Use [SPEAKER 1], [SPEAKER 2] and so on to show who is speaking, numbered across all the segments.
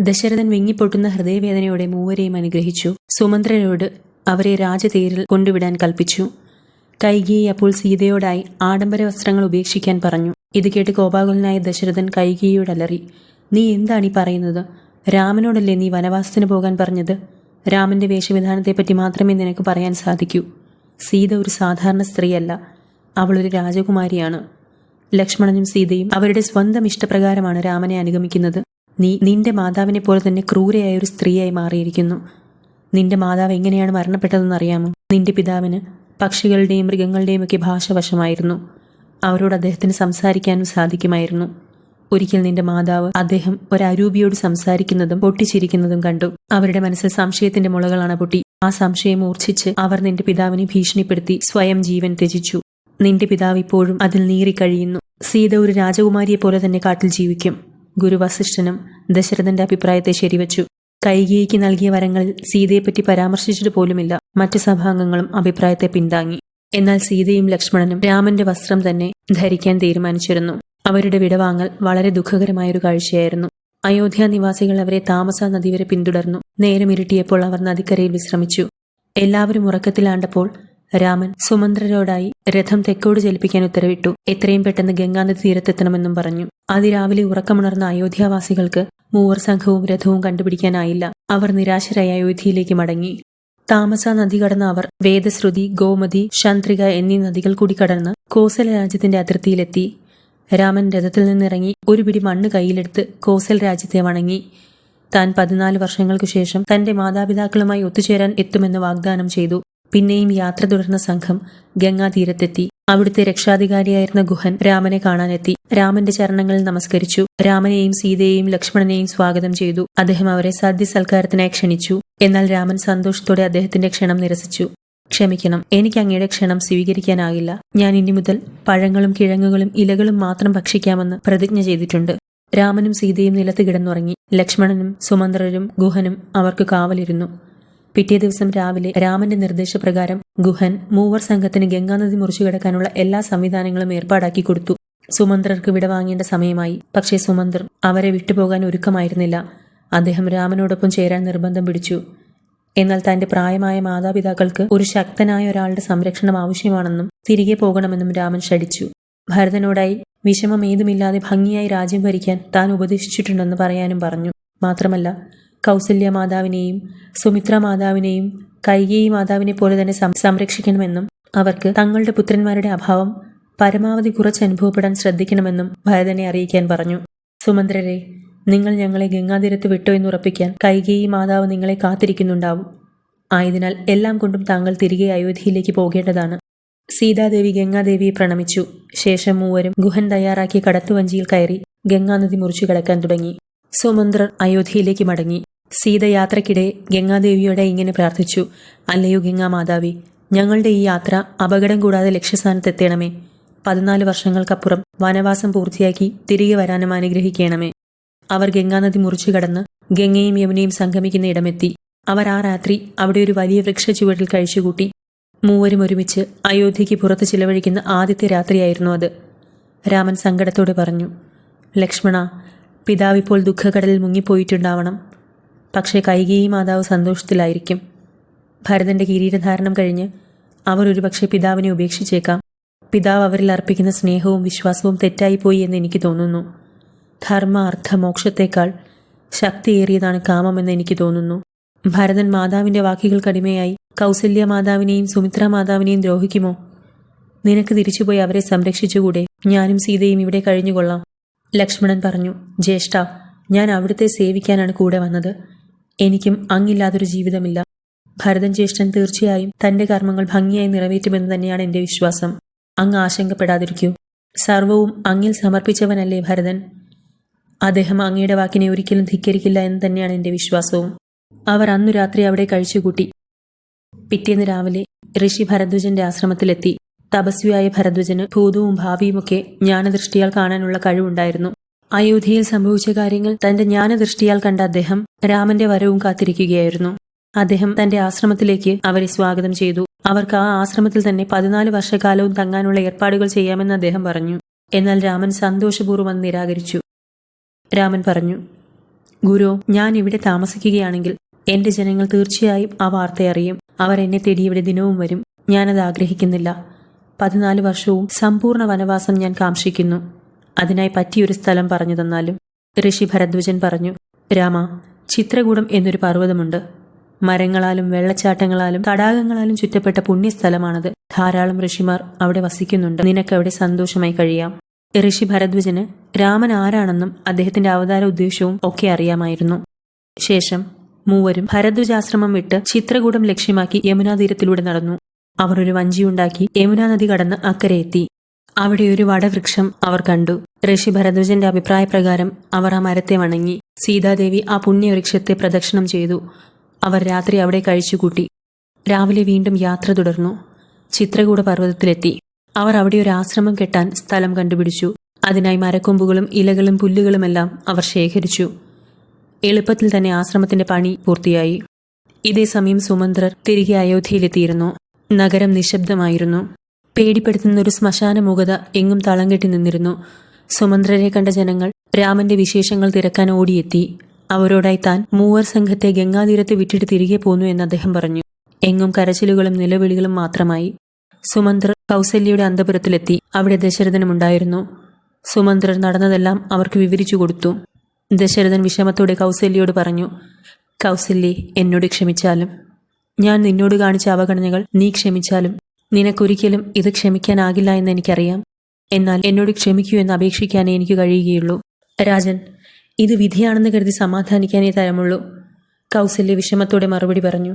[SPEAKER 1] ദശരഥൻ വിങ്ങിപ്പൊട്ടുന്ന ഹൃദയവേദനയോടെ മൂവരെയും അനുഗ്രഹിച്ചു. സുമന്ത്രരോട് അവരെ രാജതേരിൽ കൊണ്ടുവിടാൻ കൽപ്പിച്ചു. കൈകിയെ അപ്പോൾ സീതയോടായി ആഡംബര വസ്ത്രങ്ങൾ ഉപേക്ഷിക്കാൻ പറഞ്ഞു. ഇത് കേട്ട് കോപാകുലനായ ദശരഥൻ കൈകിയോട് അലറി നീ എന്താണ് ഈ പറയുന്നത്? രാമനോടല്ലേ നീ വനവാസത്തിന് പോകാൻ പറഞ്ഞത്? രാമന്റെ വേഷവിധാനത്തെപ്പറ്റി മാത്രമേ നിനക്ക് പറയാൻ സാധിക്കൂ. സീത ഒരു സാധാരണ സ്ത്രീയല്ല. അവളൊരു രാജകുമാരിയാണ്. ലക്ഷ്മണനും സീതയും അവരുടെ സ്വന്തം ഇഷ്ടപ്രകാരമാണ് രാമനെ അനുഗമിക്കുന്നത്. നീ നിന്റെ മാതാവിനെ പോലെ തന്നെ ക്രൂരയായ ഒരു സ്ത്രീയായി മാറിയിരിക്കുന്നു. നിന്റെ മാതാവ് എങ്ങനെയാണ് മരണപ്പെട്ടതെന്ന് അറിയാമോ? നിന്റെ പിതാവിന് പക്ഷികളുടെയും മൃഗങ്ങളുടെയും ഒക്കെ ഭാഷ വശമായിരുന്നു. അവരോട് അദ്ദേഹത്തിന് സംസാരിക്കാനും സാധിക്കുമായിരുന്നു. ഒരിക്കൽ നിന്റെ മാതാവ് അദ്ദേഹം ഒരരൂപിയോട് സംസാരിക്കുന്നതും പൊട്ടിച്ചിരിക്കുന്നതും കണ്ടു. അവരുടെ മനസ്സിൽ സംശയത്തിന്റെ മുളകളാണ് പൊട്ടി. ആ സംശയം മൂർച്ഛിച്ച് അവർ നിന്റെ പിതാവിനെ ഭീഷണിപ്പെടുത്തി സ്വയം ജീവൻ ത്യജിച്ചു. നിന്റെ പിതാവ് ഇപ്പോഴും അതിൽ നീറി കഴിയുന്നു സീത ഒരു രാജകുമാരിയെ പോലെ തന്നെ കാട്ടിൽ ജീവിക്കും. ഗുരു വസിഷ്ഠനും ദശരഥന്റെ അഭിപ്രായത്തെ ശരിവച്ചു. കൈകേയിക്ക് നൽകിയ വരങ്ങളിൽ സീതയെപ്പറ്റി പരാമർശിച്ചിട്ട് പോലുമില്ല. മറ്റ് സഭാംഗങ്ങളും അഭിപ്രായത്തെ പിന്താങ്ങി. എന്നാൽ സീതയും ലക്ഷ്മണനും രാമന്റെ വസ്ത്രം തന്നെ ധരിക്കാൻ തീരുമാനിച്ചിരുന്നു. അവരുടെ വിടവാങ്ങൽ വളരെ ദുഃഖകരമായൊരു കാഴ്ചയായിരുന്നു. അയോധ്യ നിവാസികൾ അവരെ താമസ നദി വരെ പിന്തുടർന്നു. നേരം ഇരുട്ടിയപ്പോൾ അവർ നദിക്കരയിൽ വിശ്രമിച്ചു. എല്ലാവരും ഉറക്കത്തിലാണ്ടപ്പോൾ രാമൻ സുമന്ത്രരോടായി രഥം തെക്കോട് ചലിപ്പിക്കാൻ ഉത്തരവിട്ടു. എത്രയും പെട്ടെന്ന് ഗംഗാനദി തീരത്തെത്തണമെന്നും പറഞ്ഞു. അതിരാവിലെ ഉറക്കമുണർന്ന അയോധ്യാവാസികൾക്ക് മൂവർ സംഘവും രഥവും കണ്ടുപിടിക്കാനായില്ല. അവർ നിരാശരായി അയോധ്യയിലേക്ക് മടങ്ങി. താമസ നദി കടന്ന അവർ വേദശ്രുതി ഗോമതി ശാന്ത്രിക എന്നീ നദികൾ കൂടി കടന്ന് കോസല രാജ്യത്തിന്റെ അതിർത്തിയിലെത്തി. രാമൻ രഥത്തിൽ നിന്നിറങ്ങി ഒരു പിടി മണ്ണ് കയ്യിലെടുത്ത് കോസൽ രാജ്യത്തെ വണങ്ങി. താൻ പതിനാല് വർഷങ്ങൾക്കു ശേഷം തന്റെ മാതാപിതാക്കളുമായി ഒത്തുചേരാൻ എത്തുമെന്ന് വാഗ്ദാനം ചെയ്തു. പിന്നെയും യാത്ര തുടർന്ന സംഘം ഗംഗാതീരത്തെത്തി. അവിടുത്തെ രക്ഷാധികാരിയായിരുന്ന ഗുഹൻ രാമനെ കാണാനെത്തി. രാമന്റെ ചരണങ്ങളിൽ നമസ്കരിച്ചു. രാമനെയും സീതയെയും ലക്ഷ്മണനെയും സ്വാഗതം ചെയ്തു. അദ്ദേഹം അവരെ സദ്യ സൽക്കാരത്തിനായി ക്ഷണിച്ചു. എന്നാൽ രാമൻ സന്തോഷത്തോടെ അദ്ദേഹത്തിന്റെ ക്ഷണം നിരസിച്ചു. ക്ഷമിക്കണം എനിക്ക് അങ്ങയുടെ ക്ഷണം സ്വീകരിക്കാനാകില്ല. ഞാൻ ഇനി മുതൽ പഴങ്ങളും കിഴങ്ങുകളും ഇലകളും മാത്രം ഭക്ഷിക്കാമെന്ന് പ്രതിജ്ഞ ചെയ്തിട്ടുണ്ട്. രാമനും സീതയും നിലത്ത് കിടന്നുറങ്ങി. ലക്ഷ്മണനും സുമന്ത്രരും ഗുഹനും അവർക്ക് കാവലിരുന്നു. പിറ്റേ ദിവസം രാവിലെ രാമന്റെ നിർദ്ദേശപ്രകാരം ഗുഹൻ മൂവർ സംഘത്തിന് ഗംഗാനദി മുറിച്ചു കിടക്കാനുള്ള എല്ലാ സംവിധാനങ്ങളും ഏർപ്പാടാക്കി കൊടുത്തു. സുമന്ത്രർക്ക് വിടവാങ്ങേണ്ട സമയമായി. പക്ഷേ സുമന്ത്രർ അവരെ വിട്ടുപോകാൻ ഒരുക്കമായിരുന്നില്ല. അദ്ദേഹം രാമനോടൊപ്പം ചേരാൻ നിർബന്ധം പിടിച്ചു. എന്നാൽ തന്റെ പ്രായമായ മാതാപിതാക്കൾക്ക് ഒരു ശക്തനായ ഒരാളുടെ സംരക്ഷണം ആവശ്യമാണെന്നും തിരികെ പോകണമെന്നും രാമൻ ശടിച്ചു ഭരതനോടായി വിഷമം ഏതുമില്ലാതെ ഭംഗിയായി രാജ്യം ഭരിക്കാൻ താൻ ഉപദേശിച്ചിട്ടുണ്ടെന്ന് പറയാനും പറഞ്ഞു. മാത്രമല്ല കൗസല്യ മാതാവിനെയും സുമിത്ര മാതാവിനെയും കൈകേയി മാതാവിനെ പോലെ തന്നെ സംരക്ഷിക്കണമെന്നും അവർക്ക് തങ്ങളുടെ പുത്രന്മാരുടെ അഭാവം പരമാവധി കുറച്ച് അനുഭവപ്പെടാൻ ശ്രദ്ധിക്കണമെന്നും ഭരതനെ അറിയിക്കാൻ പറഞ്ഞു. സുമന്ത്രരെ നിങ്ങൾ ഞങ്ങളെ ഗംഗാതീരത്ത് വിട്ടോ എന്നുറപ്പിക്കാൻ കൈകേയി മാതാവ് നിങ്ങളെ കാത്തിരിക്കുന്നുണ്ടാവും. ആയതിനാൽ എല്ലാം കൊണ്ടും താങ്കൾ തിരികെ അയോധ്യയിലേക്ക് പോകേണ്ടതാണ്. സീതാദേവി ഗംഗാദേവിയെ പ്രണമിച്ചു. ശേഷം മൂവരും ഗുഹൻ തയ്യാറാക്കിയ കടത്തുവഞ്ചിയിൽ കയറി ഗംഗാനദി മുറിച്ചു കടക്കാൻ തുടങ്ങി. സുമന്ത്രർ അയോധ്യയിലേക്ക് മടങ്ങി. സീത യാത്രക്കിടെ ഗംഗാദേവിയോടെ ഇങ്ങനെ പ്രാർത്ഥിച്ചു അല്ലയോ ഗംഗാ ഗംഗാമാതാവി ഞങ്ങളുടെ ഈ യാത്ര അപകടം കൂടാതെ ലക്ഷ്യസ്ഥാനത്തെത്തണമേ പതിനാല് വർഷങ്ങൾക്കപ്പുറം വനവാസം പൂർത്തിയാക്കി തിരികെ വരാനും അനുഗ്രഹിക്കണമേ. അവർ ഗംഗാനദി മുറിച്ചു കടന്ന് ഗംഗയും യമുനയും സംഗമിക്കുന്ന ഇടമെത്തി. അവർ ആ രാത്രി അവിടെ ഒരു വലിയ വൃക്ഷ ചുവട്ടിൽ കഴിച്ചുകൂട്ടി. മൂവരും ഒരുമിച്ച് അയോധ്യയ്ക്ക് പുറത്ത് ചിലവഴിക്കുന്ന ആദ്യത്തെ രാത്രിയായിരുന്നു അത്. രാമൻ സങ്കടത്തോടെ പറഞ്ഞു ലക്ഷ്മണ പിതാവ് ഇപ്പോൾ ദുഃഖക്കടലിൽ മുങ്ങിപ്പോയിട്ടുണ്ടാവണം. പക്ഷേ കൈകേയി മാതാവ് സന്തോഷത്തിലായിരിക്കും. ഭരതന്റെ കിരീടധാരണം കഴിഞ്ഞ് അവർ ഒരുപക്ഷെ പിതാവിനെ ഉപേക്ഷിച്ചേക്കാം. പിതാവ് അവരിൽ അർപ്പിക്കുന്ന സ്നേഹവും വിശ്വാസവും തെറ്റായിപ്പോയി എന്ന് എനിക്ക് തോന്നുന്നു. ധർമ്മ അർത്ഥ മോക്ഷത്തേക്കാൾ ശക്തിയേറിയതാണ് കാമമെന്ന് എനിക്ക് തോന്നുന്നു. ഭരതൻ മാതാവിന്റെ വാക്കുകൾക്കടിമയായി കൗസല്യ മാതാവിനെയും സുമിത്ര മാതാവിനെയും ദ്രോഹിക്കുമോ? നിനക്ക് തിരിച്ചുപോയി അവരെ സംരക്ഷിച്ചുകൂടെ? ഞാനും സീതയും ഇവിടെ കഴിഞ്ഞുകൊള്ളാം. ലക്ഷ്മണൻ പറഞ്ഞു ജ്യേഷ്ഠ ഞാൻ അവിടുത്തെ സേവിക്കാനാണ് കൂടെ വന്നത്. എനിക്കും അങ്ങില്ലാതൊരു ജീവിതമില്ല. ഭരതൻ ജ്യേഷ്ഠൻ തീർച്ചയായും തന്റെ കർമ്മങ്ങൾ ഭംഗിയായി നിറവേറ്റുമെന്ന് തന്നെയാണ് എന്റെ വിശ്വാസം. അങ്ങ് ആശങ്കപ്പെടാതിരിക്കൂ. സർവവും അങ്ങിൽ സമർപ്പിച്ചവനല്ലേ ഭരതൻ? അദ്ദേഹം അങ്ങയുടെ വാക്കിനെ ഒരിക്കലും ധിക്കരിക്കില്ല എന്ന് തന്നെയാണ് എന്റെ വിശ്വാസവും. അവർ അന്നു രാത്രി അവിടെ കഴിച്ചുകൂട്ടി. പിറ്റേന്ന് രാവിലെ ഋഷി ഭരദ്വജന്റെ ആശ്രമത്തിലെത്തി. തപസ്വിയായ ഭരദ്വജന് ഭൂതവും ഭാവിയുമൊക്കെ ജ്ഞാനദൃഷ്ടിയാൽ കാണാനുള്ള കഴിവുണ്ടായിരുന്നു. അയോധ്യയിൽ സംഭവിച്ച കാര്യങ്ങൾ തന്റെ ജ്ഞാനദൃഷ്ടിയാൽ കണ്ട അദ്ദേഹം രാമന്റെ വരവും കാത്തിരിക്കുകയായിരുന്നു. അദ്ദേഹം തന്റെ ആശ്രമത്തിലേക്ക് അവരെ സ്വാഗതം ചെയ്തു. അവർക്ക് ആ ആശ്രമത്തിൽ തന്നെ പതിനാല് വർഷക്കാലവും തങ്ങാനുള്ള ഏർപ്പാടുകൾ ചെയ്യാമെന്ന് അദ്ദേഹം പറഞ്ഞു. എന്നാൽ രാമൻ സന്തോഷപൂർവം നിരാകരിച്ചു. രാമൻ പറഞ്ഞു ഗുരു ഞാൻ ഇവിടെ താമസിക്കുകയാണെങ്കിൽ എന്റെ ജനങ്ങൾ തീർച്ചയായും ആ വാർത്തയറിയും. അവർ എന്നെ തേടി ഇവിടെ ദിനവും വരും. ഞാനത് ആഗ്രഹിക്കുന്നില്ല. പതിനാല് വർഷവും സമ്പൂർണ വനവാസം ഞാൻ കാക്ഷിക്കുന്നു. അതിനായി പറ്റിയൊരു സ്ഥലം പറഞ്ഞു തന്നാലും ഋഷി ഭരദ്വജൻ പറഞ്ഞു രാമ ചിത്രകൂടം എന്നൊരു പർവതമുണ്ട്. മരങ്ങളാലും വെള്ളച്ചാട്ടങ്ങളാലും തടാകങ്ങളാലും ചുറ്റപ്പെട്ട പുണ്യസ്ഥലമാണത്. ധാരാളം ഋഷിമാർ അവിടെ വസിക്കുന്നുണ്ട്. നിനക്കവിടെ സന്തോഷമായി കഴിയാം. ഋഷി ഭരദ്വജന് രാമൻ ആരാണെന്നും അദ്ദേഹത്തിന്റെ അവതാര ഉദ്ദേശവും ഒക്കെ അറിയാമായിരുന്നു. ശേഷം മൂവരും ഭരദ്വജാശ്രമം വിട്ട് ചിത്രകൂടം ലക്ഷ്യമാക്കി യമുനാതീരത്തിലൂടെ നടന്നു. അവർ ഒരു വഞ്ചിയുണ്ടാക്കി യമുനാ നദി കടന്ന് അക്കരെ എത്തി. അവിടെ ഒരു വടവൃക്ഷം അവർ കണ്ടു. ഋഷി ഭരദ്വജന്റെ അഭിപ്രായപ്രകാരം അവർ ആ മരത്തെ വണങ്ങി. സീതാദേവി ആ പുണ്യവൃക്ഷത്തെ പ്രദക്ഷിണം ചെയ്തു. അവർ രാത്രി അവിടെ കഴിച്ചുകൂട്ടി. രാവിലെ വീണ്ടും യാത്ര തുടർന്നു. ചിത്രകൂട പർവതത്തിലെത്തി. അവർ അവിടെ ഒരു ആശ്രമം കെട്ടാൻ സ്ഥലം കണ്ടുപിടിച്ചു. അതിനായി മരക്കൊമ്പുകളും ഇലകളും പുല്ലുകളുമെല്ലാം അവർ ശേഖരിച്ചു. എളുപ്പത്തിൽ തന്നെ ആശ്രമത്തിന്റെ പണി പൂർത്തിയായി. ഇതേ സമയം സുമന്ത്രർ തിരികെ അയോധ്യയിലെത്തിയിരുന്നു. നഗരം നിശബ്ദമായിരുന്നു. പേടിപ്പെടുത്തുന്ന ഒരു ശ്മശാന മുഖത എങ്ങും തളം കെട്ടി നിന്നിരുന്നു. സുമന്ത്രരെ കണ്ട ജനങ്ങൾ രാമന്റെ വിശേഷങ്ങൾ തിരക്കാൻ ഓടിയെത്തി. അവരോടായി താൻ മൂവർ സംഘത്തെ ഗംഗാതീരത്ത് വിട്ടിട്ട് തിരികെ പോന്നു എന്ന് അദ്ദേഹം പറഞ്ഞു. എങ്ങും കരച്ചിലുകളും നിലവിളികളും മാത്രമായി സുമന്ത്രർ കൗസല്യയുടെ അന്തപുരത്തിലെത്തി. അവിടെ ദശരഥനുമുണ്ടായിരുന്നു. സുമന്ത്രർ നടന്നതെല്ലാം അവർക്ക് വിവരിച്ചു കൊടുത്തു. ദശരഥൻ വിഷമത്തോടെ കൗസല്യയോട് പറഞ്ഞു കൗസല്യെ എന്നോട് ക്ഷമിച്ചാലും ഞാൻ നിന്നോട് കാണിച്ച അവഗണനകൾ നീ ക്ഷമിച്ചാലും നിനക്കൊരിക്കലും ഇത് ക്ഷമിക്കാനാകില്ല എന്ന് എനിക്കറിയാം. എന്നാൽ എന്നോട് ക്ഷമിക്കൂ എന്ന് അപേക്ഷിക്കാനേ എനിക്ക് കഴിയുകയുള്ളൂ. രാജൻ ഇത് വിധിയാണെന്ന് കരുതി സമാധാനിക്കാനേ തരമുള്ളൂ. കൗസല്യ വിഷമത്തോടെ മറുപടി പറഞ്ഞു.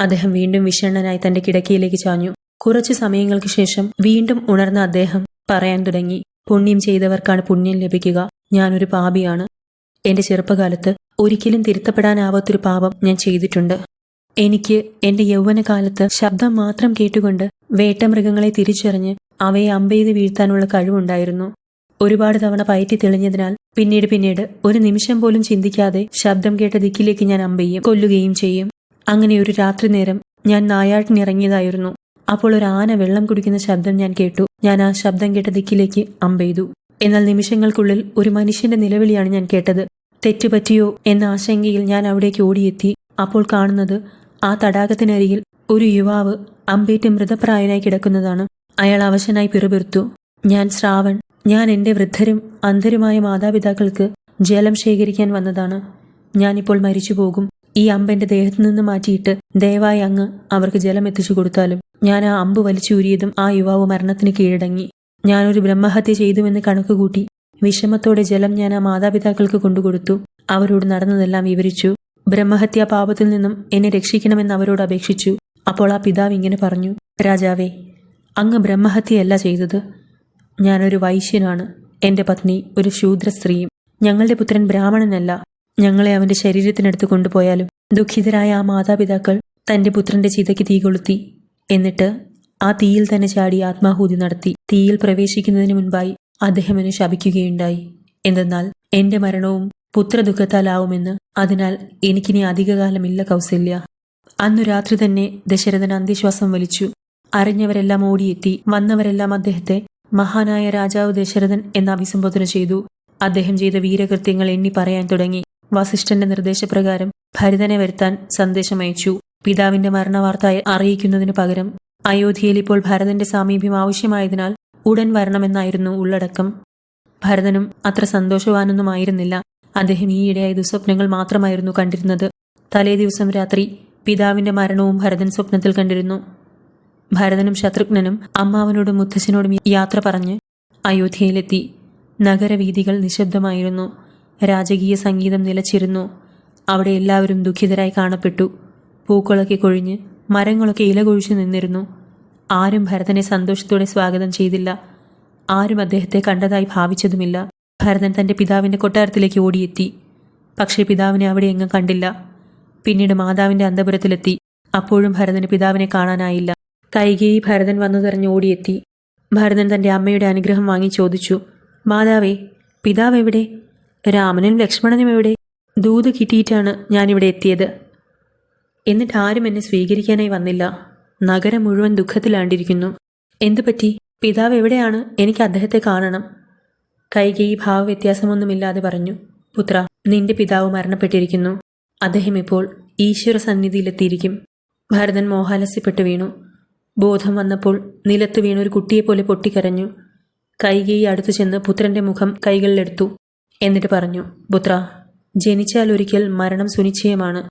[SPEAKER 1] അദ്ദേഹം വീണ്ടും വിഷണ്ണനായി തന്റെ കിടക്കയിലേക്ക് ചാഞ്ഞു. കുറച്ച് സമയങ്ങൾക്ക് ശേഷം വീണ്ടും ഉണർന്ന അദ്ദേഹം പറയാൻ തുടങ്ങി. പുണ്യം ചെയ്തവർക്കാണ് പുണ്യം ലഭിക്കുക. ഞാനൊരു പാപിയാണ്. എന്റെ ചെറുപ്പകാലത്ത് ഒരിക്കലും തിരുത്തപ്പെടാനാവാത്തൊരു പാപം ഞാൻ ചെയ്തിട്ടുണ്ട്. എനിക്ക് എന്റെ യൗവനകാലത്ത് ശബ്ദം മാത്രം കേട്ടുകൊണ്ട് വേട്ടമൃഗങ്ങളെ തിരിച്ചറിഞ്ഞ് അവയെ അമ്പെയ്ത് വീഴ്ത്താനുള്ള കഴിവുണ്ടായിരുന്നു. ഒരുപാട് തവണ പയറ്റി തെളിഞ്ഞതിനാൽ പിന്നീട് പിന്നീട് ഒരു നിമിഷം പോലും ചിന്തിക്കാതെ ശബ്ദം കേട്ട ദിക്കിലേക്ക് ഞാൻ അമ്പെയ്യും കൊല്ലുകയും ചെയ്യും. അങ്ങനെ ഒരു രാത്രി നേരം ഞാൻ നായാട്ടിനിറങ്ങിയതായിരുന്നു. അപ്പോൾ ഒരു ആന വെള്ളം കുടിക്കുന്ന ശബ്ദം ഞാൻ കേട്ടു. ഞാൻ ആ ശബ്ദം കേട്ട ദിക്കിലേക്ക് അമ്പെയ്തു. എന്നാൽ നിമിഷങ്ങൾക്കുള്ളിൽ ഒരു മനുഷ്യന്റെ നിലവിളിയാണ് ഞാൻ കേട്ടത്. തെറ്റുപറ്റിയോ എന്ന ആശങ്കയിൽ ഞാൻ അവിടേക്ക് ഓടിയെത്തി. അപ്പോൾ കാണുന്നത് ആ തടാകത്തിനരികിൽ ഒരു യുവാവ് അമ്പേറ്റ് മൃതപ്രായനായി കിടക്കുന്നതാണ്. അയാൾ അവശനായി പിറുപിറുത്തു. ഞാൻ ശ്രാവൺ. ഞാൻ എന്റെ വൃദ്ധരും അന്ധരുമായ മാതാപിതാക്കൾക്ക് ജലം ശേഖരിക്കാൻ വന്നതാണ്. ഞാനിപ്പോൾ മരിച്ചു പോകും ഈ അമ്പെന്റെ ദേഹത്തു നിന്ന് മാറ്റിയിട്ട് ദയവായി അങ്ങ് അവർക്ക് ജലം എത്തിച്ചു കൊടുത്താലും. ഞാൻ ആ അമ്പ് വലിച്ചൂരിയതും ആ യുവാവ് മരണത്തിന് കീഴടങ്ങി. ഞാനൊരു ബ്രഹ്മഹത്യ ചെയ്തുവെന്ന് കണക്കുകൂട്ടി വിഷമത്തോടെ ജലം ഞാൻ ആ മാതാപിതാക്കൾക്ക് കൊണ്ടുകൊടുത്തു. അവരോട് നടന്നതെല്ലാം വിവരിച്ചു. ബ്രഹ്മഹത്യാ പാപത്തിൽ നിന്നും എന്നെ രക്ഷിക്കണമെന്ന് അവരോട് അപേക്ഷിച്ചു. അപ്പോൾ ആ പിതാവ് ഇങ്ങനെ പറഞ്ഞു രാജാവേ അങ്ങ് ബ്രഹ്മഹത്യയല്ല ചെയ്തത്. ഞാനൊരു വൈശ്യനാണ്. എന്റെ പത്നി ഒരു ശൂദ്ര സ്ത്രീയും ഞങ്ങളുടെ പുത്രൻ ബ്രാഹ്മണനല്ല. ഞങ്ങളെ അവന്റെ ശരീരത്തിനടുത്ത് കൊണ്ടുപോയാലും ദുഃഖിതരായ ആ മാതാപിതാക്കൾ തന്റെ പുത്രന്റെ ചിതയ്ക്ക് തീ കൊളുത്തി. എന്നിട്ട് ആ തീയിൽ തന്നെ ചാടി ആത്മാഹൂതി നടത്തി. തീയിൽ പ്രവേശിക്കുന്നതിന് മുൻപായി അദ്ദേഹം എന്നെ ശപിക്കുകയുണ്ടായി. എന്തെന്നാൽ എന്റെ മരണവും പുത്രദുഃഖത്താലാവുമെന്ന്. അതിനാൽ എനിക്കിനി അധികകാലമില്ല കൗസല്യ. അന്നു രാത്രി തന്നെ ദശരഥൻ അന്ത്യശ്വാസം വലിച്ചു. അറിഞ്ഞവരെല്ലാം ഓടിയെത്തി. വന്നവരെല്ലാം അദ്ദേഹത്തെ മഹാനായ രാജാവ് ദശരഥൻ എന്ന് അഭിസംബോധന ചെയ്തു. അദ്ദേഹം ചെയ്ത വീരകൃത്യങ്ങൾ എണ്ണി പറയാൻ തുടങ്ങി. വസിഷ്ഠന്റെ നിർദ്ദേശപ്രകാരം ഭരതനെ വരുത്താൻ സന്ദേശമയച്ചു. പിതാവിന്റെ മരണവാർത്ത അറിയിക്കുന്നതിന് പകരം അയോധ്യയിൽ ഇപ്പോൾ ഭരതന്റെ സാമീപ്യം ആവശ്യമായതിനാൽ ഉടൻ വരണമെന്നായിരുന്നു ഉള്ളടക്കം. ഭരതനും അത്ര സന്തോഷവാനൊന്നുമായിരുന്നില്ല. അദ്ദേഹം ഈയിടെയായി ദുസ്വപ്നങ്ങൾ മാത്രമായിരുന്നു കണ്ടിരുന്നത്. തലേ ദിവസം രാത്രി പിതാവിന്റെ മരണവും ഭരതൻ സ്വപ്നത്തിൽ കണ്ടിരുന്നു. ഭരതനും ശത്രുഘ്നനും അമ്മാവനോടും മുത്തശ്ശനോടും യാത്ര പറഞ്ഞ് അയോധ്യയിലെത്തി. നഗരവീഥികൾ നിശബ്ദമായിരുന്നു. രാജകീയ സംഗീതം നിലച്ചിരുന്നു. അവിടെ എല്ലാവരും ദുഃഖിതരായി കാണപ്പെട്ടു. പൂക്കളൊക്കെ കൊഴിഞ്ഞ് മരങ്ങളൊക്കെ ഇലകൊഴിച്ചു നിന്നിരുന്നു. ആരും ഭരതനെ സന്തോഷത്തോടെ സ്വാഗതം ചെയ്തില്ല. ആരും അദ്ദേഹത്തെ കണ്ടതായി ഭാവിച്ചതുമില്ല. ഭരതൻ തന്റെ പിതാവിന്റെ കൊട്ടാരത്തിലേക്ക് ഓടിയെത്തി. പക്ഷേ പിതാവിനെ അവിടെ എങ്ങും കണ്ടില്ല. പിന്നീട് മാതാവിന്റെ അന്തപുരത്തിലെത്തി. അപ്പോഴും ഭരതന് പിതാവിനെ കാണാനായില്ല. കൈകേയി ഭരതൻ വന്നു തെരഞ്ഞ് ഓടിയെത്തി. ഭരതൻ തന്റെ അമ്മയുടെ അനുഗ്രഹം വാങ്ങി ചോദിച്ചു. മാതാവേ പിതാവ് എവിടെ? രാമനും ലക്ഷ്മണനും എവിടെ? ദൂത് കിട്ടിയിട്ടാണ് ഞാനിവിടെ എത്തിയത്. എന്നിട്ട് ആരും എന്നെ സ്വീകരിക്കാനായി വന്നില്ല. നഗരം മുഴുവൻ ദുഃഖത്തിലാണ്ടിരിക്കുന്നു. എന്തു പറ്റി പിതാവ് എവിടെയാണ്? എനിക്ക് അദ്ദേഹത്തെ കാണണം. കൈകേയി ഭാവവ്യത്യാസമൊന്നുമില്ലാതെ പറഞ്ഞു പുത്ര നിന്റെ പിതാവ് മരണപ്പെട്ടിരിക്കുന്നു. അദ്ദേഹം ഇപ്പോൾ ഈശ്വര സന്നിധിയിലെത്തിയിരിക്കും ഭരതൻ മോഹാലസ്യപ്പെട്ടു വീണു. ബോധം വന്നപ്പോൾ നിലത്ത് വീണ ഒരു കുട്ടിയെപ്പോലെ പൊട്ടിക്കരഞ്ഞു. കൈകി അടുത്തു ചെന്ന് പുത്രന്റെ മുഖം കൈകളിലെടുത്തു. എന്നിട്ട് പറഞ്ഞു പുത്ര ജനിച്ചാൽ ഒരിക്കൽ മരണം സുനിശ്ചയമാണ്.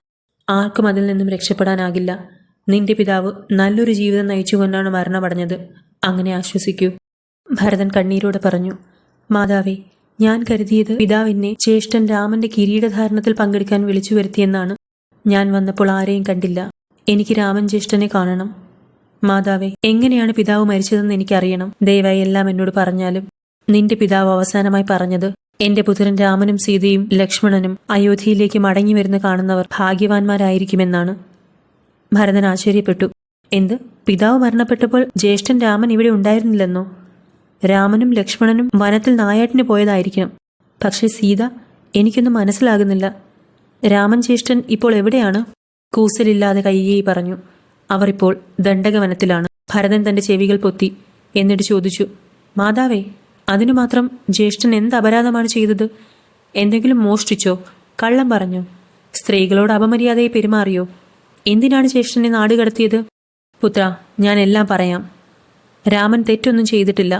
[SPEAKER 1] ആർക്കും അതിൽ നിന്നും രക്ഷപ്പെടാനാകില്ല. നിന്റെ പിതാവ് നല്ലൊരു ജീവിതം നയിച്ചുകൊണ്ടാണ് മരണമടഞ്ഞത്. അങ്ങനെ ആശ്വസിക്കൂ. ഭരതൻ കണ്ണീരോടെ പറഞ്ഞു മാതാവേ ഞാൻ കരുതിയത് പിതാവിനെ ജ്യേഷ്ഠൻ രാമന്റെ കിരീടധാരണത്തിൽ പങ്കെടുക്കാൻ വിളിച്ചു വരുത്തിയെന്നാണ്. ഞാൻ വന്നപ്പോൾ ആരെയും കണ്ടില്ല. എനിക്ക് രാമൻ ജ്യേഷ്ഠനെ കാണണം. മാതാവേ എങ്ങനെയാണ് പിതാവ് മരിച്ചതെന്ന് എനിക്കറിയണം. ദയവായി എല്ലാം എന്നോട് പറഞ്ഞാലും. നിന്റെ പിതാവ് അവസാനമായി പറഞ്ഞത് എന്റെ പുത്രൻ രാമനും സീതയും ലക്ഷ്മണനും അയോധ്യയിലേക്ക് മടങ്ങി വരുന്ന കാണുന്നവർ ഭാഗ്യവാന്മാരായിരിക്കുമെന്നാണ്. ഭരതൻ ആശ്ചര്യപ്പെട്ടു. എന്ത്? പിതാവ് മരണപ്പെട്ടപ്പോൾ ജ്യേഷ്ഠൻ രാമൻ ഇവിടെ ഉണ്ടായിരുന്നില്ലെന്നോ? രാമനും ലക്ഷ്മണനും വനത്തിൽ നായാട്ടിന് പോയതായിരിക്കണം. പക്ഷേ സീത എനിക്കൊന്നും മനസ്സിലാകുന്നില്ല. രാമൻ ജ്യേഷ്ഠൻ ഇപ്പോൾ എവിടെയാണ്? കൂസലില്ലാതെ കയ്യേ പറഞ്ഞു. അവർ ഇപ്പോൾ ദണ്ഡകവനത്തിലാണ്. ഭരതൻ തന്റെ ചെവികൾ പൊത്തി എന്നിട്ട് ചോദിച്ചു മാതാവേ അതിനു മാത്രം ജ്യേഷ്ഠൻ എന്ത് അപരാധമാണ് ചെയ്തത്? എന്തെങ്കിലും മോഷ്ടിച്ചോ? കള്ളം പറഞ്ഞോ? സ്ത്രീകളോട് അപമര്യാദയെ പെരുമാറിയോ? എന്തിനാണ് ജ്യേഷ്ഠനെ നാടുകടത്തിയത്? പുത്ര ഞാൻ എല്ലാം പറയാം. രാമൻ തെറ്റൊന്നും ചെയ്തിട്ടില്ല.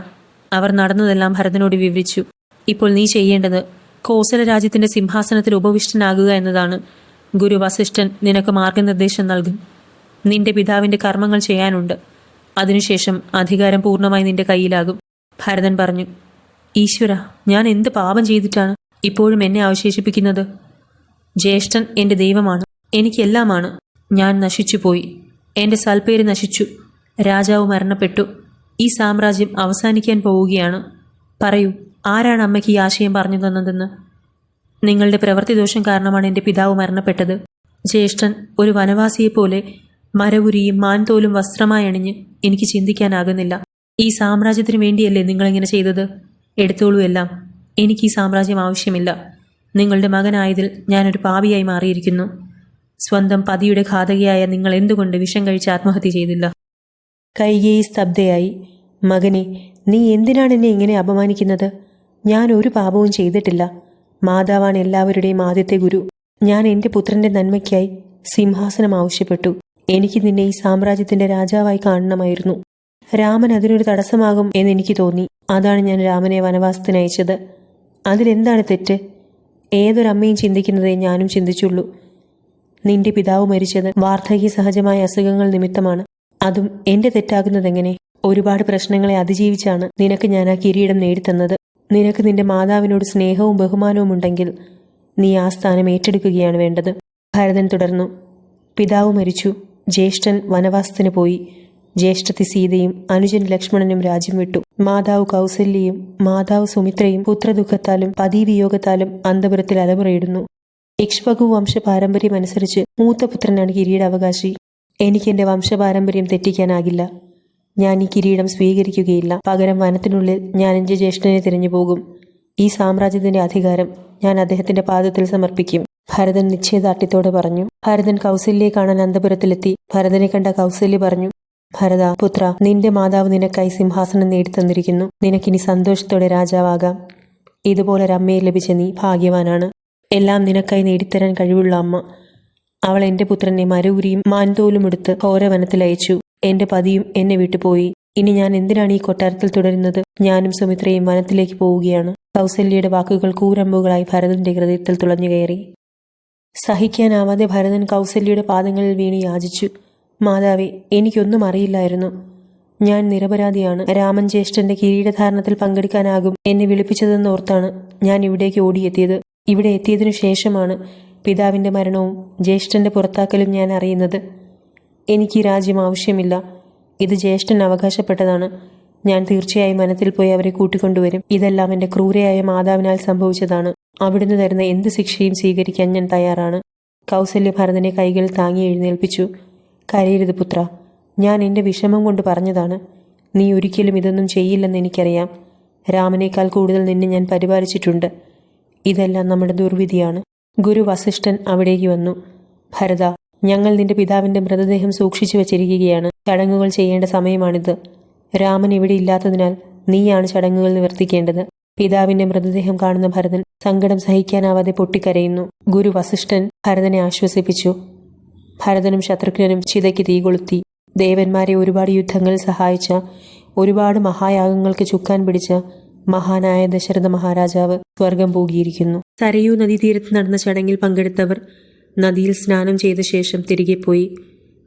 [SPEAKER 1] അവർ നടന്നതെല്ലാം ഭരതനോട് വിവരിച്ചു. ഇപ്പോൾ നീ ചെയ്യേണ്ടത് കോസല രാജ്യത്തിന്റെ സിംഹാസനത്തിൽ ഉപവിഷ്ടനാകുക എന്നതാണ്. ഗുരു വസിഷ്ഠൻ നിനക്ക് മാർഗനിർദ്ദേശം നൽകും. നിന്റെ പിതാവിന്റെ കർമ്മങ്ങൾ ചെയ്യാനുണ്ട്. അതിനുശേഷം അധികാരം പൂർണമായി നിന്റെ കയ്യിലാകും. ഭരതൻ പറഞ്ഞു ഈശ്വര ഞാൻ എന്ത് പാപം ചെയ്തിട്ടാണ് ഇപ്പോഴും എന്നെ അവശേഷിപ്പിക്കുന്നത്? ജ്യേഷ്ഠൻ എന്റെ ദൈവമാണ് എനിക്കെല്ലാമാണ്. ഞാൻ നശിച്ചുപോയി. എന്റെ സൽപ്പേര് നശിച്ചു. രാജാവ് മരണപ്പെട്ടു. ഈ സാമ്രാജ്യം അവസാനിക്കാൻ പോവുകയാണ്. പറയൂ ആരാണ് അമ്മയ്ക്ക് ഈ ആശയം പറഞ്ഞു തന്നതെന്ന്? നിങ്ങളുടെ പ്രവൃത്തി ദോഷം കാരണമാണ് എന്റെ പിതാവ് മരണപ്പെട്ടത്. ജ്യേഷ്ഠൻ ഒരു വനവാസിയെപ്പോലെ മരവുരിയും മാൻതോലും വസ്ത്രമായി അണിഞ്ഞ് എനിക്ക് ചിന്തിക്കാനാകുന്നില്ല. ഈ സാമ്രാജ്യത്തിന് വേണ്ടിയല്ലേ നിങ്ങളിങ്ങനെ ചെയ്തത്? എടുത്തോളൂ എല്ലാം. എനിക്ക് ഈ സാമ്രാജ്യം ആവശ്യമില്ല. നിങ്ങളുടെ മകനായതിൽ ഞാനൊരു പാവിയായി മാറിയിരിക്കുന്നു. സ്വന്തം പതിയുടെ ഘാതകയായ നിങ്ങൾ എന്തുകൊണ്ട് വിഷം കഴിച്ച് ആത്മഹത്യ ചെയ്തില്ല? കൈകേയി സ്തബ്ധയായി. മകനെ നീ എന്തിനാണ് എന്നെ ഇങ്ങനെ അപമാനിക്കുന്നത്? ഞാൻ ഒരു പാപവും ചെയ്തിട്ടില്ല. മാതാവാണ് എല്ലാവരുടെയും ആദ്യത്തെ ഗുരു. ഞാൻ എന്റെ പുത്രന്റെ നന്മയ്ക്കായി സിംഹാസനം ആവശ്യപ്പെട്ടു. എനിക്ക് നിന്നെ ഈ സാമ്രാജ്യത്തിന്റെ രാജാവായി കാണണമായിരുന്നു. രാമൻ അതിനൊരു തടസ്സമാകും എന്ന് എനിക്ക് തോന്നി. അതാണ് ഞാൻ രാമനെ വനവാസത്തിന് അയച്ചത്. അതിലെന്താണ് തെറ്റ്? ഏതൊരമ്മയും ചിന്തിക്കുന്നതേ ഞാനും ചിന്തിച്ചുള്ളൂ. നിന്റെ പിതാവ് മരിച്ചത് വാർദ്ധക്യ സഹജമായ അസുഖങ്ങൾ നിമിത്തമാണ്. അതും എന്റെ തെറ്റാകുന്നതെങ്ങനെ ഒരുപാട് പ്രശ്നങ്ങളെ അതിജീവിച്ചാണ് നിനക്ക് ഞാൻ ആ കിരീടം നേടിത്തന്നത്. നിനക്ക് നിന്റെ മാതാവിനോട് സ്നേഹവും ബഹുമാനവും ഉണ്ടെങ്കിൽ നീ ആ സ്ഥാനം ഏറ്റെടുക്കുകയാണ് വേണ്ടത്. ഭരതൻ തുടർന്നു. പിതാവ് മരിച്ചു. ജ്യേഷ്ഠൻ വനവാസത്തിന് പോയി. ജ്യേഷ്ഠത്തി സീതയും അനുജൻ ലക്ഷ്മണനും രാജ്യം വിട്ടു. മാതാവ് കൗസല്യയും മാതാവ് സുമിത്രയും പുത്രദുഃഖത്താലും പതിവിയോഗത്താലും അന്തപുരത്തിൽ അലമുറയിടുന്നു. ഇക്ഷ്വകു വംശ പാരമ്പര്യം അനുസരിച്ച് മൂത്തപുത്രനാണ് കിരീടാവകാശി. എനിക്ക് എന്റെ വംശപാരമ്പര്യം തെറ്റിക്കാനാകില്ല. ഞാൻ ഈ കിരീടം സ്വീകരിക്കുകയില്ല. പകരം വനത്തിനുള്ളിൽ ഞാൻ എന്റെ ജ്യേഷ്ഠനെ തിരഞ്ഞു പോകും. ഈ സാമ്രാജ്യത്തിന്റെ അധികാരം ഞാൻ അദ്ദേഹത്തിന്റെ പാദത്തിൽ സമർപ്പിക്കും. ഭരതൻ നിശ്ചയദാർഢ്യത്തോടെ പറഞ്ഞു. ഭരതൻ കൗസല്യെ കാണാൻ അന്തപുരത്തിലെത്തി. ഭരതനെ കണ്ട കൗസല്യ പറഞ്ഞു ഭരത പുത്ര നിന്റെ മാതാവ് നിനക്കായി സിംഹാസനം നേടിത്തന്നിരിക്കുന്നു. നിനക്കിനി സന്തോഷത്തോടെ രാജാവാകാം. ഇതുപോലെ ഒരമ്മയെ ലഭിച്ച നീ ഭാഗ്യവാനാണ്. എല്ലാം നിനക്കായി നേടിത്തരാൻ കഴിവുള്ള അമ്മ. അവൾ എന്റെ പുത്രനെ മരവുരിയും മാൻതോലും എടുത്ത് ഘോരവനത്തിലയച്ചു എന്റെ പതിയും എന്നെ വിട്ടുപോയി. ഇനി ഞാൻ എന്തിനാണ് ഈ കൊട്ടാരത്തിൽ തുടരുന്നത്? ഞാനും സുമിത്രയും വനത്തിലേക്ക് പോവുകയാണ്. കൗസല്യയുടെ വാക്കുകൾ കൂരമ്പുകളായി ഭരതന്റെ ഹൃദയത്തിൽ തുളഞ്ഞു കയറി. സഹിക്കാനാവാതെ ഭരതൻ കൗസല്യയുടെ പാദങ്ങളിൽ വീണ് യാചിച്ചു. മാതാവേ എനിക്കൊന്നും അറിയില്ലായിരുന്നു. ഞാൻ നിരപരാധിയാണ്. രാമൻ ജ്യേഷ്ഠന്റെ കിരീടധാരണത്തിൽ പങ്കെടുക്കാനാകും എന്നെ വിളിപ്പിച്ചതെന്ന് ഓർത്താണ് ഞാൻ ഇവിടേക്ക് ഓടിയെത്തിയത്. ഇവിടെ എത്തിയതിനു ശേഷമാണ് പിതാവിന്റെ മരണവും ജ്യേഷ്ഠന്റെ പുറത്താക്കലും ഞാൻ അറിയുന്നത്. എനിക്ക് രാജ്യം ആവശ്യമില്ല. ഇത് ജ്യേഷ്ഠൻ അവകാശപ്പെട്ടതാണ്. ഞാൻ തീർച്ചയായും മനത്തിൽ പോയി അവരെ കൂട്ടിക്കൊണ്ടുവരും. ഇതെല്ലാം എന്റെ ക്രൂരയായ മാതാവിനാൽ സംഭവിച്ചതാണ്. അവിടുന്ന് തരുന്ന എന്ത് ശിക്ഷയും സ്വീകരിക്കാൻ ഞാൻ തയ്യാറാണ്. കൗസല്യ ഭരതനെ കൈകൾ താങ്ങി എഴുന്നേൽപ്പിച്ചു. കരയരുത് പുത്ര. ഞാൻ എന്റെ വിഷമം കൊണ്ട് പറഞ്ഞതാണ്. നീ ഒരിക്കലും ഇതൊന്നും ചെയ്യില്ലെന്ന് എനിക്കറിയാം. രാമനേക്കാൾ കൂടുതൽ നിന്നെ ഞാൻ പരിപാലിച്ചിട്ടുണ്ട്. ഇതെല്ലാം നമ്മുടെ ദുർവിധിയാണ്. ഗുരു വസിഷ്ഠൻ അവിടേക്ക് വന്നു. ഭരത ഞങ്ങൾ നിന്റെ പിതാവിന്റെ മൃതദേഹം സൂക്ഷിച്ചു വച്ചിരിക്കുകയാണ്. ചടങ്ങുകൾ ചെയ്യേണ്ട സമയമാണിത്. രാമൻ ഇവിടെ ഇല്ലാത്തതിനാൽ നീയാണ് ചടങ്ങുകൾ നിവർത്തിക്കേണ്ടത്. പിതാവിന്റെ മൃതദേഹം കാണുന്ന ഭരതൻ സങ്കടം സഹിക്കാനാവാതെ പൊട്ടിക്കരയുന്നു. ഗുരു വസിഷ്ഠൻ ഭരതനെ ആശ്വസിപ്പിച്ചു. ഭരതനും ശത്രുഘ്നനും ചിതയ്ക്ക് തീ കൊളുത്തി. ദേവന്മാരെ ഒരുപാട് യുദ്ധങ്ങളിൽ സഹായിച്ച ഒരുപാട് മഹായാഗങ്ങൾക്ക് ചുക്കാൻ പിടിച്ച മഹാനായ ദശരഥ മഹാരാജാവ് സ്വർഗം പോകിയിരിക്കുന്നു. സരയൂ നദീതീരത്ത് നടന്ന ചടങ്ങിൽ പങ്കെടുത്തവർ നദിയിൽ സ്നാനം ചെയ്ത ശേഷം തിരികെ പോയി.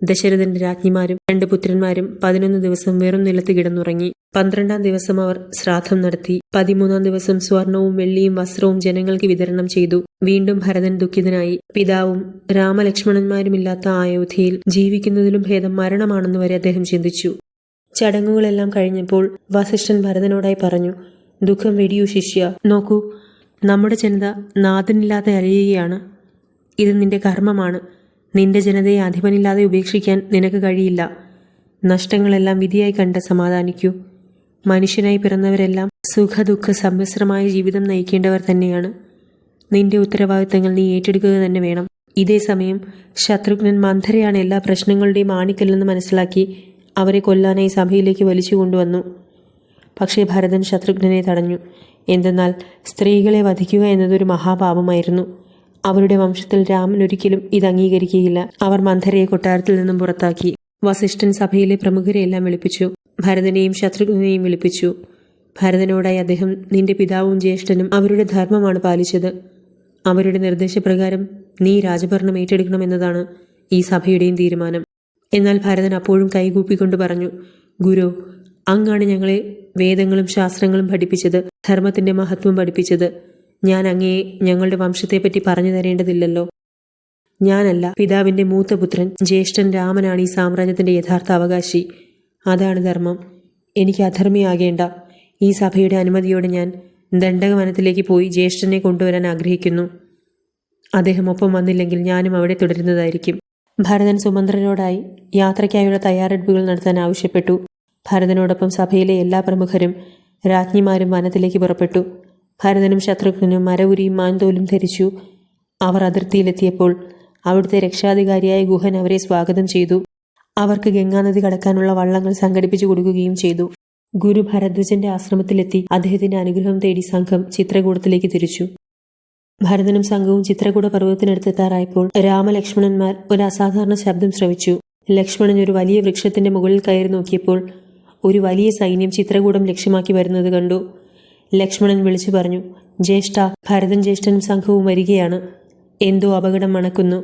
[SPEAKER 1] ദശരഥന്റെ രാജ്ഞിമാരും രണ്ട് പുത്രന്മാരും പതിനൊന്ന് ദിവസം വെറും നിലത്ത് കിടന്നുറങ്ങി. പന്ത്രണ്ടാം ദിവസം അവർ ശ്രാദ്ധം നടത്തി. പതിമൂന്നാം ദിവസം സ്വർണവും വെള്ളിയും വസ്ത്രവും ജനങ്ങൾക്ക് വിതരണം ചെയ്തു. വീണ്ടും ഭരതൻ ദുഃഖിതനായി. പിതാവും രാമലക്ഷ്മണന്മാരുമില്ലാത്ത അയോധ്യയിൽ ജീവിക്കുന്നതിലും ഭേദം മരണമാണെന്ന് വരെ അദ്ദേഹം ചിന്തിച്ചു. ചടങ്ങുകളെല്ലാം കഴിഞ്ഞപ്പോൾ വസിഷ്ഠൻ ഭരതനോടായി പറഞ്ഞു ദുഃഖം വെടിയൂ ശിഷ്യ. നോക്കൂ നമ്മുടെ ജനത നാഥനില്ലാതെ അലയുകയാണ്. ഇത് നിന്റെ കർമ്മമാണ്. നിന്റെ ജനതയെ അധിപനില്ലാതെ ഉപേക്ഷിക്കാൻ നിനക്ക് കഴിയില്ല. നഷ്ടങ്ങളെല്ലാം വിധിയായി കണ്ട് സമാധാനിക്കൂ. മനുഷ്യനായി പിറന്നവരെല്ലാം സുഖദുഃഖ സമ്മിശ്രമായ ജീവിതം നയിക്കേണ്ടവർ തന്നെയാണ്. നിന്റെ ഉത്തരവാദിത്തങ്ങൾ നീ ഏറ്റെടുക്കുക തന്നെ വേണം. ഇതേ സമയം ശത്രുഘ്നൻ മന്ധരയാണ് എല്ലാ പ്രശ്നങ്ങളുടെയും ആണിക്കല്ലെന്ന് മനസ്സിലാക്കി അവരെ കൊല്ലാനായി സഭയിലേക്ക് വലിച്ചു കൊണ്ടുവന്നു. പക്ഷേ ഭരതൻ ശത്രുഘ്നനെ തടഞ്ഞു. എന്തെന്നാൽ സ്ത്രീകളെ വധിക്കുക എന്നതൊരു മഹാപാപമായിരുന്നു. അവരുടെ വംശത്തിൽ രാമൻ ഒരിക്കലും ഇത് അംഗീകരിക്കുകയില്ല. അവർ മന്ധരയെ കൊട്ടാരത്തിൽ നിന്നും പുറത്താക്കി. വസിഷ്ഠൻ സഭയിലെ പ്രമുഖരെയെല്ലാം വിളിപ്പിച്ചു. ഭരതനെയും ശത്രുഘ്നെയും വിളിപ്പിച്ചു. ഭരതനോടായി അദ്ദേഹം നിന്റെ പിതാവും ജ്യേഷ്ഠനും അവരുടെ ധർമ്മമാണ് പാലിച്ചത്. അവരുടെ നിർദ്ദേശപ്രകാരം നീ രാജഭരണം ഏറ്റെടുക്കണമെന്നതാണ് ഈ സഭയുടെയും തീരുമാനം. എന്നാൽ ഭരതൻ അപ്പോഴും കൈകൂപ്പിക്കൊണ്ട് പറഞ്ഞു ഗുരു അങ്ങാണ് ഞങ്ങളെ വേദങ്ങളും ശാസ്ത്രങ്ങളും പഠിപ്പിച്ചത് ധർമ്മത്തിന്റെ മഹത്വം പഠിപ്പിച്ചത്. ഞാൻ അങ്ങയെ ഞങ്ങളുടെ വംശത്തെപ്പറ്റി പറഞ്ഞു തരേണ്ടതില്ലല്ലോ. ഞാനല്ല പിതാവിന്റെ മൂത്തപുത്രൻ ജ്യേഷ്ഠൻ രാമനാണ് ഈ സാമ്രാജ്യത്തിന്റെ യഥാർത്ഥ അവകാശി. അതാണ് ധർമ്മം. എനിക്ക് അധർമ്മിയാകേണ്ട. ഈ സഭയുടെ അനുമതിയോടെ ഞാൻ ദണ്ഡകവനത്തിലേക്ക് പോയി ജ്യേഷ്ഠനെ കൊണ്ടുവരാൻ ആഗ്രഹിക്കുന്നു. അദ്ദേഹം ഒപ്പം വന്നില്ലെങ്കിൽ ഞാനും അവിടെ തുടരുന്നതായിരിക്കും. ഭരതൻ സുമന്ത്രനോടായി യാത്രയ്ക്കായുള്ള തയ്യാറെടുപ്പുകൾ നടത്താൻ ആവശ്യപ്പെട്ടു. ഭരതനോടൊപ്പം സഭയിലെ എല്ലാ പ്രമുഖരും രാജ്ഞിമാരും വനത്തിലേക്ക് പുറപ്പെട്ടു. ഭരതനും ശത്രുഘ്നും മരവുരിയും മാൻതോലും ധരിച്ചു. അവർ അതിർത്തിയിലെത്തിയപ്പോൾ അവിടുത്തെ രക്ഷാധികാരിയായ ഗുഹൻ അവരെ സ്വാഗതം ചെയ്തു. അവർക്ക് ഗംഗാനദി കടക്കാനുള്ള വള്ളങ്ങൾ സംഘടിപ്പിച്ചു കൊടുക്കുകയും ചെയ്തു. ഗുരു ഭരദ്വജന്റെ ആശ്രമത്തിലെത്തി അദ്ദേഹത്തിന്റെ അനുഗ്രഹം തേടി സംഘം ചിത്രകൂടത്തിലേക്ക് തിരിച്ചു. ഭരതനും സംഘവും ചിത്രകൂട പർവതത്തിനടുത്തെത്താറായപ്പോൾ രാമലക്ഷ്മണന്മാർ ഒരു അസാധാരണ ശബ്ദം ശ്രവിച്ചു. ലക്ഷ്മണൻ ഒരു വലിയ വൃക്ഷത്തിന്റെ മുകളിൽ കയറി നോക്കിയപ്പോൾ ഒരു വലിയ സൈന്യം ചിത്രകൂടം ലക്ഷ്യമാക്കി വരുന്നത് കണ്ടു. ലക്ഷ്മണൻ വിളിച്ചു പറഞ്ഞു ജ്യേഷ്ഠ ഭരതൻ ജ്യേഷ്ഠനും സംഘവും വരികയാണ്. എന്തോ അപകടം മണക്കുന്നു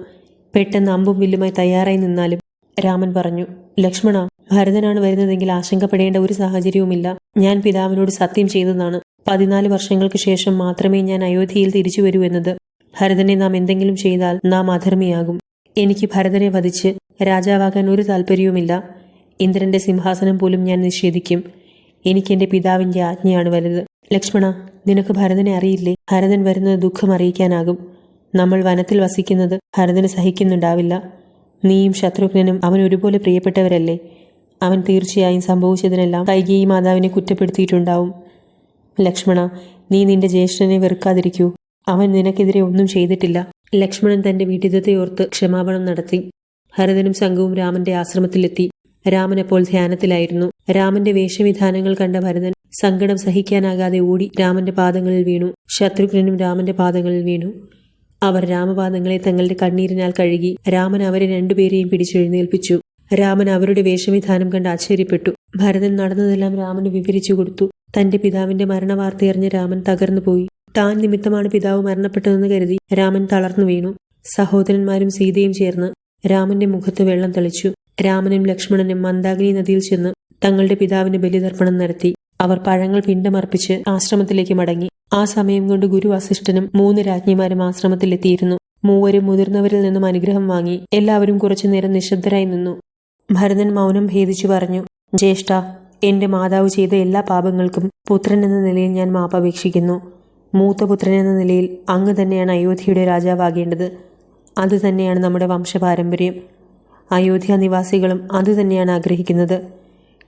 [SPEAKER 1] പെട്ടെന്ന് അമ്പും വില്ലുമായി തയ്യാറായി നിന്നാലും രാമൻ പറഞ്ഞു. ലക്ഷ്മണ ഭരതനാണ് വരുന്നതെങ്കിൽ ആശങ്കപ്പെടേണ്ട ഒരു സാഹചര്യവുമില്ല. ഞാൻ പിതാവിനോട് സത്യം ചെയ്തതാണ്. പതിനാല് വർഷങ്ങൾക്ക് ശേഷം മാത്രമേ ഞാൻ അയോധ്യയിൽ തിരിച്ചു വരൂ എന്നത്. ഭരതനെ നാം എന്തെങ്കിലും ചെയ്താൽ നാം അധർമ്മിയാകും. എനിക്ക് ഭരതനെ വധിച്ച് രാജാവാകാൻ ഒരു താല്പര്യവുമില്ല ഇന്ദ്രന്റെ സിംഹാസനം പോലും ഞാൻ നിഷേധിക്കും. എനിക്ക് എന്റെ പിതാവിന്റെ ആജ്ഞയാണ് വലുത്. ലക്ഷ്മണ നിനക്ക് ഭരതനെ അറിയില്ലേ? ഭരതൻ വരുന്നത് ദുഃഖം അറിയിക്കാനാകും. നമ്മൾ വനത്തിൽ വസിക്കുന്നത് ഭരതന് സഹിക്കുന്നുണ്ടാവില്ല. നീയും ശത്രുഘ്നനും അവൻ ഒരുപോലെ പ്രിയപ്പെട്ടവരല്ലേ? അവൻ തീർച്ചയായും സംഭവിച്ചതിനെല്ലാം കൈകേയി മാതാവിനെ കുറ്റപ്പെടുത്തിയിട്ടുണ്ടാവും. ലക്ഷ്മണ നീ നിന്റെ ജ്യേഷ്ഠനെ വെറുക്കാതിരിക്കൂ. അവൻ നിനക്കെതിരെ ഒന്നും ചെയ്തിട്ടില്ല. ലക്ഷ്മണൻ തന്റെ വിഡിതത്തെ ഓർത്ത് ക്ഷമാപണം നടത്തി. ഭരതനും സംഘവും രാമന്റെ ആശ്രമത്തിലെത്തി. രാമൻ അപ്പോൾ ധ്യാനത്തിലായിരുന്നു. രാമന്റെ വേഷവിധാനങ്ങൾ കണ്ട ഭരതൻ സങ്കടം സഹിക്കാനാകാതെ ഓടി രാമന്റെ പാദങ്ങളിൽ വീണു. ശത്രുഘ്നനും രാമന്റെ പാദങ്ങളിൽ വീണു. അവർ രാമപാദങ്ങളെ തങ്ങളുടെ കണ്ണീരിനാൽ കഴുകി രാമൻ അവരെ രണ്ടുപേരെയും പിടിച്ചെഴുന്നേൽപ്പിച്ചു. രാമൻ അവരുടെ വേഷവിധാനം കണ്ട് ആശ്ചര്യപ്പെട്ടു. ഭരതൻ നടന്നതെല്ലാം രാമന് വിവരിച്ചു കൊടുത്തു. തന്റെ പിതാവിന്റെ മരണവാർത്തയറിഞ്ഞ രാമൻ തകർന്നുപോയി താൻ നിമിത്തമാണ് പിതാവ് മരണപ്പെട്ടതെന്ന് കരുതി രാമൻ തളർന്നു വീണു. സഹോദരന്മാരും സീതയും ചേർന്ന് രാമന്റെ മുഖത്ത് വെള്ളം തളിച്ചു. രാമനും ലക്ഷ്മണനും മന്ദാകിനി നദിയിൽ ചെന്ന് തങ്ങളുടെ പിതാവിന് ബലിതർപ്പണം നടത്തി. അവർ പഴങ്ങൾ പിണ്ടമർപ്പിച്ച് ആശ്രമത്തിലേക്ക് മടങ്ങി. ആ സമയം കൊണ്ട് ഗുരു വസിഷ്ഠനും മൂന്ന് രാജ്ഞിമാരും ആശ്രമത്തിലെത്തിയിരുന്നു. മൂവരും മുതിർന്നവരിൽ നിന്നും അനുഗ്രഹം വാങ്ങി. എല്ലാവരും കുറച്ചു നേരം നിശബ്ദരായി നിന്നു. ഭരതൻ മൗനം ഭേദിച്ചു പറഞ്ഞു ജ്യേഷ്ഠ എന്റെ മാതാവ് ചെയ്ത എല്ലാ പാപങ്ങൾക്കും പുത്രൻ എന്ന നിലയിൽ ഞാൻ മാപ്പപേക്ഷിക്കുന്നു. മൂത്ത പുത്രൻ എന്ന നിലയിൽ അങ്ങ് തന്നെയാണ് അയോധ്യയുടെ രാജാവാകേണ്ടത്. അത് തന്നെയാണ് നമ്മുടെ വംശപാരമ്പര്യം. അയോധ്യ നിവാസികളും അത് തന്നെയാണ് ആഗ്രഹിക്കുന്നത്.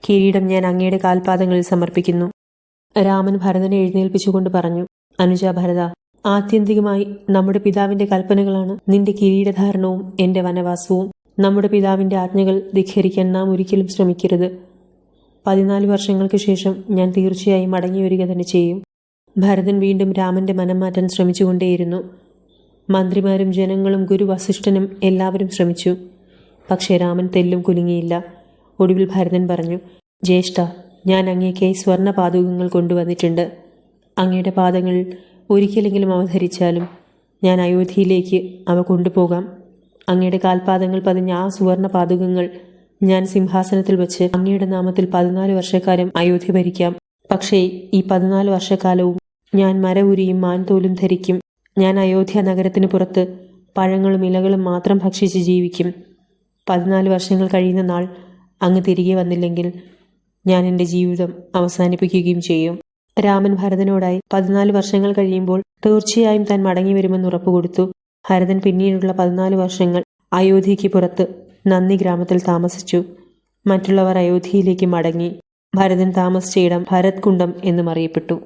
[SPEAKER 1] കിരീടം ഞാൻ അങ്ങയുടെ കാൽപാദങ്ങളിൽ സമർപ്പിക്കുന്നു. രാമൻ ഭരതനെ എഴുന്നേൽപ്പിച്ചുകൊണ്ട് പറഞ്ഞു അനുജ ഭരത ആത്യന്തികമായി നമ്മുടെ പിതാവിന്റെ കൽപ്പനകളാണ്. നിന്റെ കിരീടധാരണവും എന്റെ വനവാസവും. നമ്മുടെ പിതാവിന്റെ ആജ്ഞകൾ ധിഖരിക്കാൻ നാം ഒരിക്കലും ശ്രമിക്കരുത്. പതിനാല് വർഷങ്ങൾക്ക് ശേഷം ഞാൻ തീർച്ചയായും മടങ്ങി വരിക തന്നെ ചെയ്യും ഭരതൻ വീണ്ടും രാമന്റെ മനം മാറ്റാൻ ശ്രമിച്ചുകൊണ്ടേയിരുന്നു. മന്ത്രിമാരും ജനങ്ങളും ഗുരു വസിഷ്ഠനും എല്ലാവരും ശ്രമിച്ചു. പക്ഷേ രാമൻ തെല്ലും കുലുങ്ങിയില്ല. ഒടുവിൽ ഭരതൻ പറഞ്ഞു ജ്യേഷ്ഠ ഞാൻ അങ്ങേക്കായി സ്വർണ പാതകങ്ങൾ കൊണ്ടുവന്നിട്ടുണ്ട്. അങ്ങയുടെ പാദങ്ങൾ ഒരിക്കലെങ്കിലും അവധരിച്ചാലും ഞാൻ അയോധ്യയിലേക്ക് അവ കൊണ്ടുപോകാം. അങ്ങയുടെ കാൽപാദങ്ങൾ പതിഞ്ഞ ആ സുവർണ പാതകങ്ങൾ ഞാൻ സിംഹാസനത്തിൽ വെച്ച് അങ്ങയുടെ നാമത്തിൽ പതിനാല് വർഷക്കാലം അയോധ്യ ഭരിക്കാം. പക്ഷേ ഈ പതിനാല് വർഷക്കാലവും ഞാൻ മരവുരിയും മാൻതോലും ധരിക്കും. ഞാൻ അയോധ്യ നഗരത്തിന് പുറത്ത് പഴങ്ങളും ഇലകളും മാത്രം ഭക്ഷിച്ച് ജീവിക്കും. പതിനാല് വർഷങ്ങൾ കഴിയുന്ന നാൾ അങ്ങ് തിരികെ വന്നില്ലെങ്കിൽ ഞാൻ എന്റെ ജീവിതം അവസാനിപ്പിക്കുകയും ചെയ്യും. രാമൻ ഭരതനോടായി പതിനാല് വർഷങ്ങൾ കഴിയുമ്പോൾ തീർച്ചയായും താൻ മടങ്ങി വരുമെന്ന് ഉറപ്പുകൊടുത്തു ഭരതൻ പിന്നീടുള്ള പതിനാല് വർഷങ്ങൾ അയോധ്യയ്ക്ക് പുറത്ത് നന്ദി ഗ്രാമത്തിൽ താമസിച്ചു. മറ്റുള്ളവർ അയോധ്യയിലേക്ക് മടങ്ങി. ഭരതൻ താമസിച്ച ഇടം ഭരത് കുണ്ടം എന്നും അറിയപ്പെട്ടു.